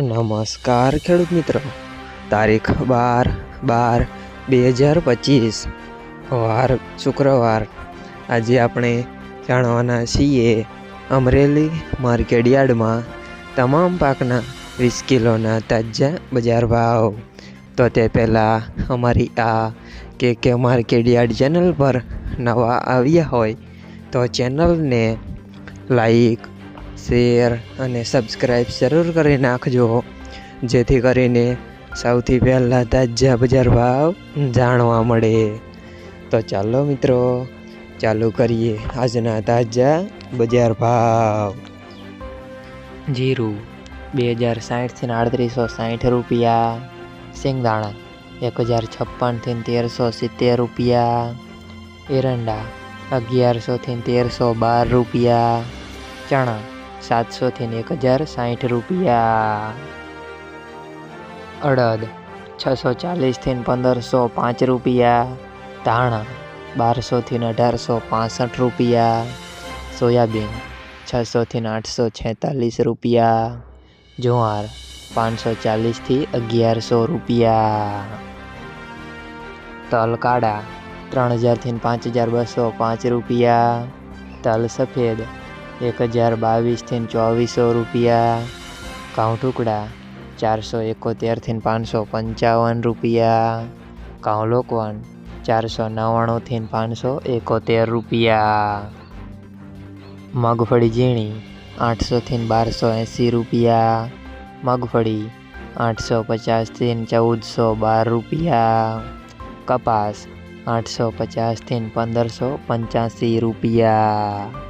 નમસ્કાર ખેડૂત મિત્રો. તારીખ બાર બાર બે હજાર પચીસ. વાર શુક્રવાર. આજે આપણે જાણવાના છીએ અમરેલી માર્કેટયાર્ડમાં તમામ પાકના વીસ કિલોના તાજા બજાર ભાવ. તો તે પહેલાં અમારી આ કે કે માર્કેટયાર્ડ ચેનલ પર નવા આવ્યા હોય તો ચેનલને લાઈક શેર અને સબસ્ક્રાઈબ જરૂર કરી નાખજો, જેથી કરીને સૌથી પહેલાં તાજા બજાર ભાવ જાણવા મળે. તો ચાલો મિત્રો, ચાલુ કરીએ આજના તાજા બજાર ભાવ. જીરું, બે હજાર સાઠથી આડત્રીસો સાઠ રૂપિયા. સિંગદાણા એક હજાર છપ્પનથી તેરસો સિત્તેર રૂપિયા. એરંડા અગિયારસોથી તેરસો બાર રૂપિયા. ચણા સાતસોથી એક હજાર સાઠ રૂપિયા અડદ છસો ચાલીસથી પંદરસો પાંચ રૂપિયા ધાણા બારસોથી અઢારસો પાસઠ રૂપિયા સોયાબીન છસોથી આઠસો છેતાલીસ રૂપિયા જુવાર પાંચસો ચાલીસથી અગિયારસો રૂપિયા તલ કાળા ત્રણ હજારથી પાંચ હજાર બસો પાંચ રૂપિયા તલ સફેદ એક હજાર બાવીસથી ચોવીસો રૂપિયા. ઘઉં ટુકડા ચારસો એકોતેરથી પાંચસો પંચાવન રૂપિયા. ઘઉં ચારસો નવ્વાણુંથી પાંચસો એકોતેર રૂપિયા. મગફળી ઝીણી આઠસોથી બારસો એંસી રૂપિયા. મગફળી આઠસો પચાસથી ચૌદસો બાર રૂપિયા. કપાસ આઠસો પચાસથી પંદરસો પંચ્યાસી રૂપિયા.